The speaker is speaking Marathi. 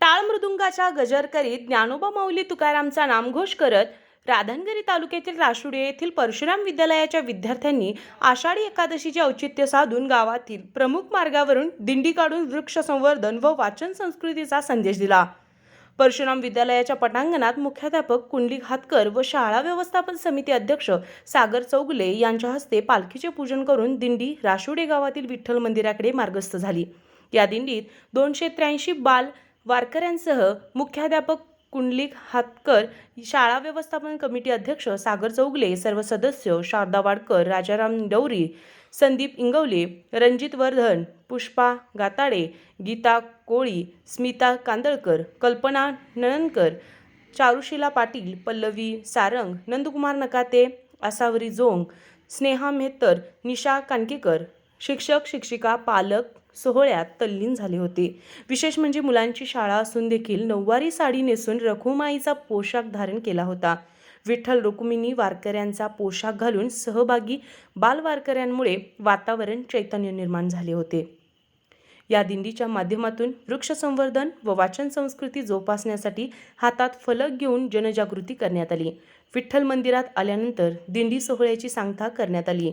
टाळमृदुंगाच्या गजर करीत ज्ञानोबा माऊली तुकारामचा नामघोष करत राधनगिरी तालुक्यातील राशुडे येथील परशुराम विद्यालयाच्या विद्यार्थ्यांनी आषाढी एकादशीचे औचित्य साधून गावातील प्रमुख मार्गावरून दिंडी काढून वृक्ष संवर्धन व वाचन संस्कृतीचा संदेश दिला. परशुराम विद्यालयाच्या पटांगणात मुख्याध्यापक कुंडली हातकर व शाळा व्यवस्थापन समिती अध्यक्ष सागर चौगुले यांच्या हस्ते पालखीचे पूजन करून दिंडी राशुडे गावातील विठ्ठल मंदिराकडे मार्गस्थ झाली. या दिंडीत दोनशे त्र्याऐंशी बाल वारकऱ्यांसह मुख्याध्यापक कुंडलिक हातकर शाळा व्यवस्थापन कमिटी अध्यक्ष सागर चौगले सर्व सदस्य शारदा वाडकर राजाराम डौरी संदीप इंगवले रणजित वर्धन पुष्पा गाताडे गीता कोळी स्मिता कांदळकर कल्पना नणनकर चारुशिला पाटील पल्लवी सारंग नंदकुमार नकाते आसावरी जोंग स्नेहा मेहतर निशा कानकेकर शिक्षक शिक्षिका पालक सोहळ्यात तल्लीन झाले होते. विशेष म्हणजे मुलांची शाळा असून देखील नऊवारी साडी नेसून रखुमाईचा पोशाख धारण केला होता. विठ्ठल रुक्मिणी वारकऱ्यांचा पोशाख घालून सहभागी बालवारकऱ्यांमुळे वातावरण चैतन्य निर्माण झाले होते. या दिंडीच्या माध्यमातून वृक्ष संवर्धन व वाचन संस्कृती जोपासण्यासाठी हातात फलक घेऊन जनजागृती करण्यात आली. विठ्ठल मंदिरात आल्यानंतर दिंडी सोहळ्याची सांगता करण्यात आली.